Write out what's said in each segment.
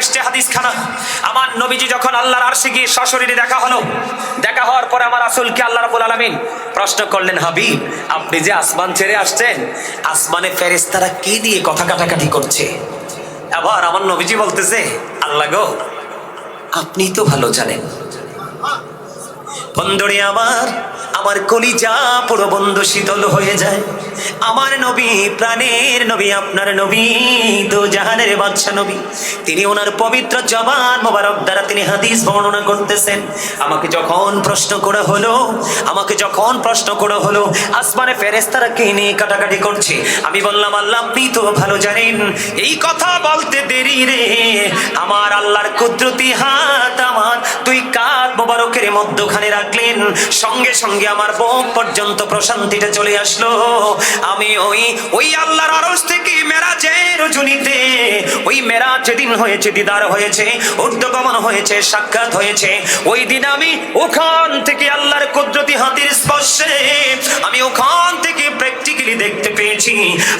এসছে হাদিস খানা আমার নবীজি যখন আল্লাহর আরশে গিয়ে সশরীরে দেখা হলো, দেখা হওয়ার পরে আমার রাসূলকে আল্লাহ রাব্বুল আলামিন প্রশ্ন করলেন, হাবিব, আপনি যে আসমান ছেড়ে আসছেন, আসমানে ফেরেশতারা কি দিয়ে কথা কাটাকাটি করছে? আবার আমার নবীজি বলতেছে, আল্লাহ গো আপনি তো ভালো জানেন। বন্ধুরে আমার আমার কলিজা পুরো শীতল হয়ে যায়। আমার নবী, প্রাণের নবী, আপনার নবী তো জাহানের বাদশা নবী। তিনি ওনার পবিত্র জবান মোবারক দ্বারা তিনি হাদিস বর্ণনা করতেছেন। আমাকে যখন প্রশ্ন করা হলো, আমাকে যখন প্রশ্ন করা হলো, আসমানে ফেরেস্তারা কে নিয়ে কাটাকাটি করছে? আমি বললাম, আল্লাহ, আপনি তো ভালো জানেন। এই কথা বলতে দেরি রে। আমার আল্লাহর কুদরতি হাত মধ্যখানে রাখলেন। সঙ্গে সঙ্গে আমার বোক পর্যন্ত প্রশান্তিটা চলে আসলো। আমি ওই ওই আল্লাহর আরস থেকে মেরাজের জুনিতে ওই মেরাজ যেদিন হয়েছে, দিদার হয়েছে, ঊর্ধ্বগমন হয়েছে, সাক্ষাৎ হয়েছে, ওই দিন আমি ওখান থেকে আল্লাহর কুদরতি হাতির স্পর্শে দেখতে পেয়েছি।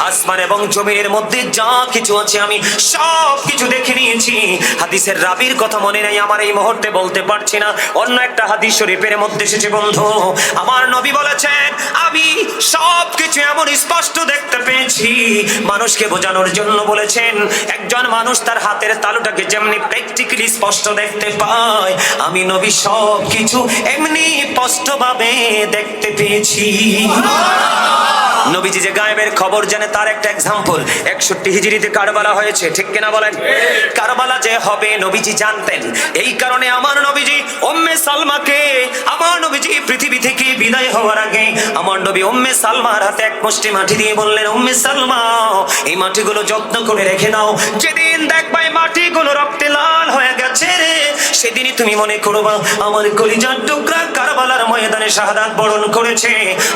আসমান এবং জমিনের মধ্যে যা কিছু আছে আমি সব কিছু দেখে নিয়েছি। হাদিসের রাবির কথা মনে নেই, আমার এই মুহূর্তে বলতে পারছি না। অন্য একটা হাদিস শরীফের মধ্যে এসেছে, বন্ধু। আমার নবী বলেছেন, আমি সব কিছু এমন স্পষ্ট দেখতে পেয়েছি। মানুষকে বোঝানোর জন্য বলেছেন, একজন মানুষ তার হাতের তালুটাকে যেমনি প্র্যাকটিক্যালি স্পষ্ট দেখতে পায়, আমি নবী সব কিছু এমনি স্পষ্টভাবে দেখতে পেয়েছি। নবীজি যে গায়েবের খবর জানে, তার একটা এক্সাম্পল একষট্টি হিজড়িতে কারবালা হয়েছে, ঠিক কিনা বলেন? কারবালা যে হবে, নবীজি জানতেন। এই কারণে আমার নবীজি ওম্মে সালমাকে, আমার নবীজি পৃথিবী থেকে বিদায় হওয়ার আগে আমার নবী ওম্মে সালমার হাতে এক মুষ্টি মাটি দিয়ে বললেন ওম্মে সালমা, এই মাটিগুলো যত্ন করে রেখে নাও যেদিন দেখবা এই মাটিগুলো রক্তে লাল হয়ে গেছে রে সেদিনই তুমি মনে করবা আমার কলিজার টুকরা কারবালার ময়দানে শাহাদাত বরণ করেছে।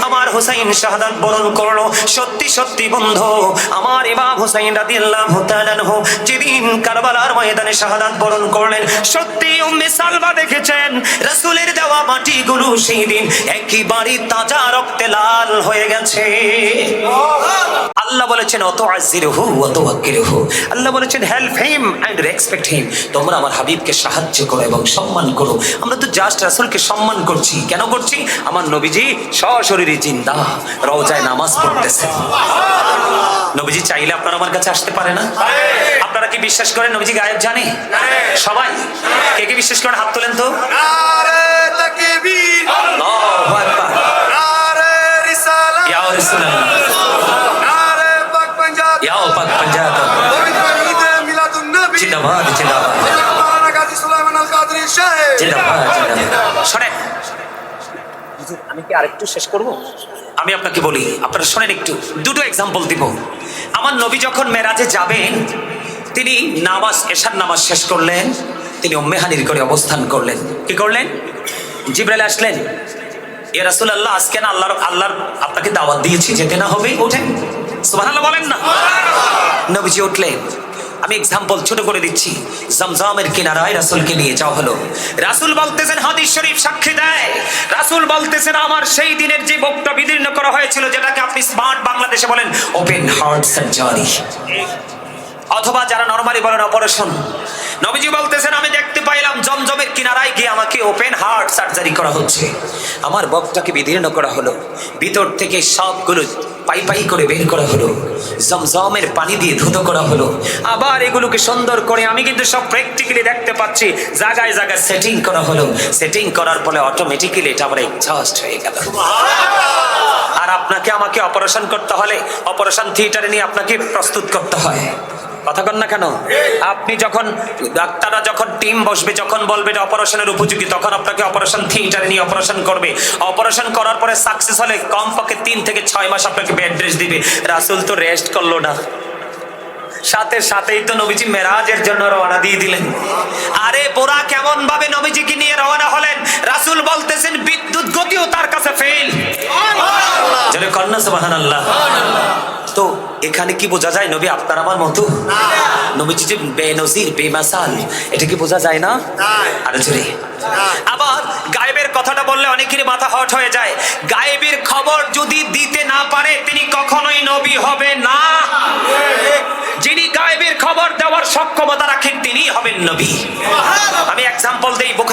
আমার হুসাইন শাহাদাত বরণ করল। সত্যি সত্যি বন্ধু, আমার ইমাম হুসাইন রাদিয়াল্লাহু তাআলা আনহু যেদিন কারবালার ময়দানে শাহাদাত বরণ করলেন, সত্যি উম্মে সালমা দেখেছেন, রাসূলের দেওয়া মাটিগুলো সেই দিন একেবারে তাজা রক্তে লাল হয়ে গেছে। আল্লাহ বলেছেন অত আজিরহু অত ওয়াক্কিরহু আল্লাহ বলেছেন help him and respect him তোমরা আমার হাবিবকে সাহায্য করো এবং সম্মান করো। আমরা তো জাস্ট রাসূলকে সম্মান করছি। কেন করছি? আমার নবীজি সশরীরে জিন্দা রওজায় নামাজ পড়তেছে। নবীজি চাইলে আপনারা আমার কাছে আসতে পারে না। আপনারা কি বিশ্বাস করেন নবীজি গায়েব জানে? সবাই? কে কে বিশ্বাস করেন? হাত তোলেন তো। জিন্দাবাদ। জিন্দাবাদ শোনেন। আমি কি আরেকটু শেষ করব? আমি আপনাকে বলি আপনারা শোনেন একটু দুটো এক্সাম্পল দিব। আমার নবী যখন মেরাজে যাবেন তিনি নামাজ এশার নামাজ শেষ করলেন তিনি উম্মেহানির করে অবস্থান করলেন। কি করলেন? জিব্রাইল আসলেন। এ রাসূলুল্লাহ আজকে না আল্লাহর আল্লাহর আপনাকে দাওয়াত দিয়েছি যেতে না হবে ওঠেন। সুবহানাল্লাহ বলেন না। নবীজি উঠলেন। আমি এক্সাম্পল ছোট করে দিচ্ছি। জমজমের কিনারায় রাসুলকে নিয়ে যাওয়া হলো। রাসুল বলতেছেন, হাদিস শরীফ সাক্ষী দেয়। রাসুল বলতেছেন, আমার সেই দিনের যে বক্তা বিদীর্ণ করা হয়েছিল, যেটাকে আপনি স্মার্ট বাংলাদেশে বলেন ওপেন হার্ট সার্জারি অথবা যারা নরমালি বলেন অপারেশন নবীজি বলতেছেন, আমি দেখতে পাইলাম জমজমের কিনারায় গিয়ে আমাকে ওপেন হার্ট সার্জারি করা হচ্ছে। আমার বকটাকে বিদীর্ণ করা হলো। ভিতর থেকে সবগুলো পাই পাই করে বের করা হলো। জমজমের পানি দিয়ে ধুত করা হলো। আবার এগুলোকে সুন্দর করে আমি কিন্তু সব প্র্যাকটিক্যালি দেখতে পাচ্ছি। জায়গায় জায়গায় সেটিং করা হলো। সেটিং করার ফলে অটোমেটিক্যালি এটা আমার এক্সস্ট হয়ে গেল। আর আপনাকে আমাকে অপারেশন করতে হলে অপারেশন থিয়েটারে নিয়ে আপনাকে প্রস্তুত করতে হয়। কথা কন না কেন? আপনি যখন ডাক্তাররা যখন টিম বসবে যখন বলবে এটা অপারেশনের উপযোগী তখন আপনাকে অপারেশন থিয়েটারে নিয়ে অপারেশন করবে। অপারেশন করার পরে সাকসেস হলে কমপক্ষে তিন থেকে ছয় মাস আপনাকে বেড রেস্ট দিবে। রাসুল তো রেস্ট করল না। সাথে সাথেই তো নবীজি মেরাজের জন্য রওনা দিয়ে দিলেন। আরে পোরা কেমন ভাবে নবীজিকে নিয়ে রওনা হলেন? রাসূল বলতেছেন বিদ্যুৎ গতিও তার কাছে ফেল কন্যা সুবহানাল্লাহ। তো এখানে কি বোঝা যায়? নবী আপনার আমার মতো নবীজি যে বেনজির বেমাসাল এটা কি বোঝা যায় না? আরে জোরে আবার গায়েবের কথাটা বললে অনেকেরই মাথা হট হয়ে যায়। গায়েবের খবর যদি দিতে না পারে তিনি কখনোই নবী হবে না। যিনি গায়েবের খবর দেওয়ার সক্ষমতা রাখেন তিনি হবেন নবী। আমি এক্সাম্পল দেই